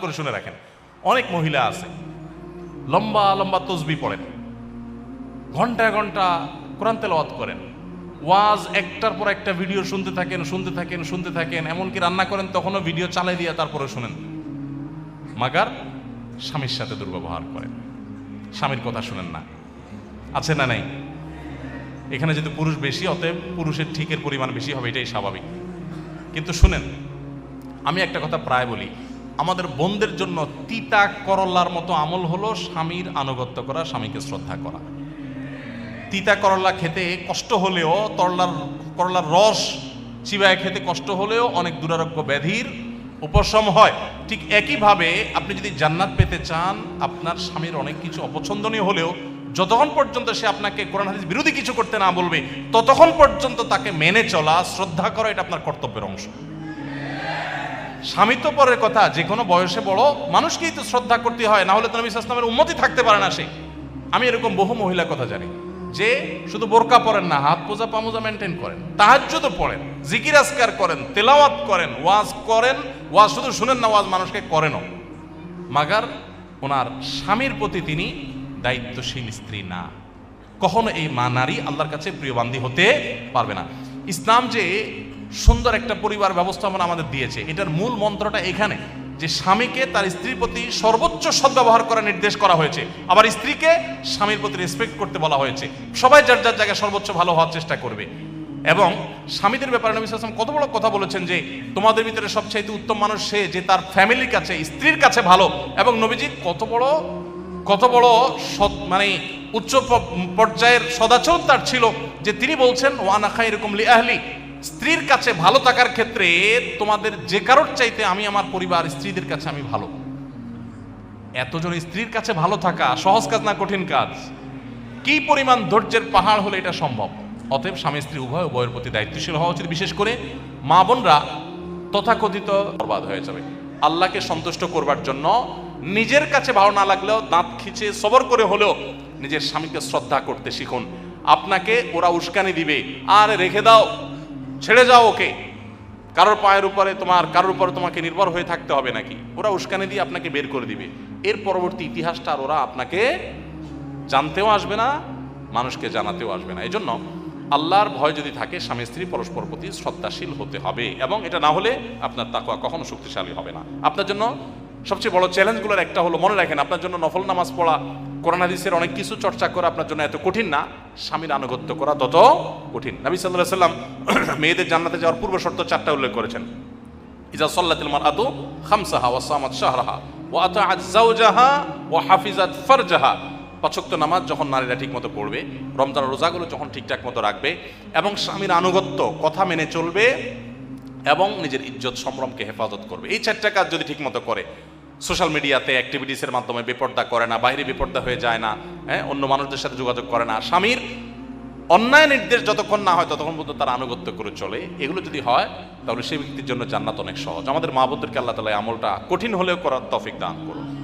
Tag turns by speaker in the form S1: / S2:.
S1: করে শুনে রাখেন। অনেক মহিলা আছে। লম্বা লম্বা তসবি পড়েন। ঘণ্টা ঘণ্টা কোরআন তেলাওয়াত করেন। ওয়াজ একটার পর একটা ভিডিও শুনতে থাকেন শুনতে থাকেন শুনতে থাকেন। এমনকি রান্না করেন, তখনও ভিডিও চালাই দিয়ে তারপরে শুনেন। মাগার স্বামীর সাথে দুর্ব্যবহার করেন। স্বামীর কথা শুনেন না। আছে না নাই? এখানে যদি পুরুষ বেশি, অতএব পুরুষের ঠিকের পরিমাণ বেশি হবে, এটাই স্বাভাবিক। কিন্তু শুনেন, আমি একটা কথা প্রায় বলি। আমাদের বোনদের জন্য তিতা করল্লার মতো আমল হলো স্বামীর আনুগত্য করা, স্বামীকে শ্রদ্ধা করা। তিতা করল্লা খেতে কষ্ট হলেও, তরলার, করলার রস চিবায় খেতে কষ্ট হলেও অনেক দুরারোগ্য ব্যাধির উপশম হয়। ঠিক একইভাবে আপনি যদি জান্নাত পেতে চান, আপনার স্বামীর অনেক কিছু অপছন্দনীয় হলেও যতক্ষণ পর্যন্ত সে আপনাকে কোরআন হাদিস বিরোধী কিছু করতে না বলবে, ততক্ষণ পর্যন্ত তাকে মেনে চলা, শ্রদ্ধা করা এটা আপনার কর্তব্যের অংশ। স্বামী তো পরের কথা, যে কোনো বয়সে বড় মানুষকেই তো শ্রদ্ধা করতে হয়, না হলে তো নবী ইসলামের উন্নতি থাকতে পারে না সে। আমি এরকম বহু মহিলার কথা জানি, যে শুধু বোরকা পরেন না, হাত পোজা পামোজা মেনটেন করেন, তাহাজ্জুদ পড়েন, জিকির আসকার করেন, তেলাওয়াত করেন, ওয়াজ করেন, ওয়াজ শুধু শুনেন না, ওয়াজ মানুষকে করেনও। মাগার ওনার স্বামীর প্রতি তিনি দায়িত্বশীল স্ত্রী না। কখনো এই মা নারী আল্লাহর কাছে প্রিয় বান্ধী হতে পারবে না। ইসলাম যে সুন্দর একটা পরিবার ব্যবস্থাপনা আমাদের দিয়েছে। এটার মূল মন্ত্রটা এখানে, যে স্বামীকে তার স্ত্রীর প্রতি সর্বোচ্চ সদ্ব্যবহার করার নির্দেশ করা হয়েছে। আবার স্ত্রীকে স্বামীর প্রতি রেসপেক্ট করতে বলা হয়েছে। সবাই যার যার জায়গায় সর্বোচ্চ ভালো হওয়ার চেষ্টা করবে। এবং স্বামীদের ব্যাপারে নবী সাল্লাল্লাহু কত বড় কথা বলেছেন যে, তোমাদের ভিতরে সবচাইতে উত্তম মানুষ সে যে তার ফ্যামিলির কাছে, স্ত্রীর কাছে ভালো। এবং নবীজি কত বড় কত বড় সৎ মানে উচ্চ পর্যায়ের সদাচরণ তার ছিল যে তিনি বলছেন ওয়ানা খাই এরকম লি আহলি। স্ত্রীর কাছে ভালো থাকার ক্ষেত্রে তোমাদের যে কারোর চাইতে আমি আমার পরিবার স্ত্রীদের কাছে আমি ভালো। এতজন স্ত্রীর কাছে ভালো থাকা সহজ কাজ না কঠিন কাজ? কি পরিমাণ ধৈর্যের পাহাড় হলে এটা সম্ভব? অতএব স্বামী স্ত্রী উভয় উভয়ের প্রতি দায়িত্বশীল হওয়া উচিত, বিশেষ করে মা বোনরা তথাকথিত বরবাদ হয়ে যাবে। আল্লাহকে সন্তুষ্ট করবার জন্য নিজের কাছে ভালো না লাগলেও দাঁত খিচে সবর করে হলেও নিজের স্বামীকে শ্রদ্ধা করতে শিখুন। আপনাকে ওরা উস্কানি দিবে, আর রেখে দাও। ছেড়ে যাও ওকে। কারোর পায়ের উপরে তোমার, কারোর উপরে তোমাকে নির্ভর হয়ে থাকতে হবে নাকি? ওরা উস্কানি দিয়ে আপনাকে বের করে দিবে। এর পরবর্তী ইতিহাসটা আর ওরা আপনাকে জানতেও আসবে না, মানুষকে জানাতেও আসবে না। এই জন্য আল্লাহর ভয় যদি থাকে, স্বামী স্ত্রী পরস্পর প্রতি শ্রদ্ধাশীল হতে হবে এবং এটা না হলে আপনার তাকুয়া কখনো শক্তিশালী হবে না। আপনার জন্য সবচেয়ে বড় চ্যালেঞ্জগুলোর একটা হলো, মনে রাখেন, আপনার জন্য নফল নামাজ পড়া, কোরআন হাদিসের অনেক কিছু চর্চা করা আপনার জন্য এত কঠিন না, স্বামীর আনুগত্য করা তত কঠিন। নবী সাল্লাহ সাল্লাম মেয়েদের জান্নাতে যাওয়ার পূর্ব শর্ত চারটা উল্লেখ করেছেন। ইজা সাল্লাতিল মারআতু খামসাহা ওয়া সামাত শাহরাহা ওয়া আতাআত যাওজাহা ওয়া হাফিজাত ফারজাহা। পাঁচক্ত নামাজ যখন নারীরা ঠিকমতো পড়বে, রমজান রোজাগুলো যখন ঠিকঠাক মতো রাখবে এবং স্বামীর আনুগত্য, কথা মেনে চলবে এবং নিজের ইজ্জত, সম্ভ্রমকে হেফাজত করবে। এই চারটা কাজ যদি ঠিকমতো করে সোশ্যাল মিডিয়াতে অ্যাক্টিভিটিসের মাধ্যমে বেপর্দা করে না, বাইরে বেপর্দা হয়ে যায় না হ্যাঁ অন্য মানুষদের সাথে যোগাযোগ করে না। স্বামীর অন্যায় নির্দেশ যতক্ষণ না হয় ততক্ষণ পর্যন্ত তার আনুগত্য করে চলে। এগুলো যদি হয়, তাহলে সেই ব্যক্তির জন্য জান্নাত অনেক সহজ। আমাদের মা বোনদেরকে আল্লাহ তালা আমলটা কঠিন হলেও করার তফিক দান করুন।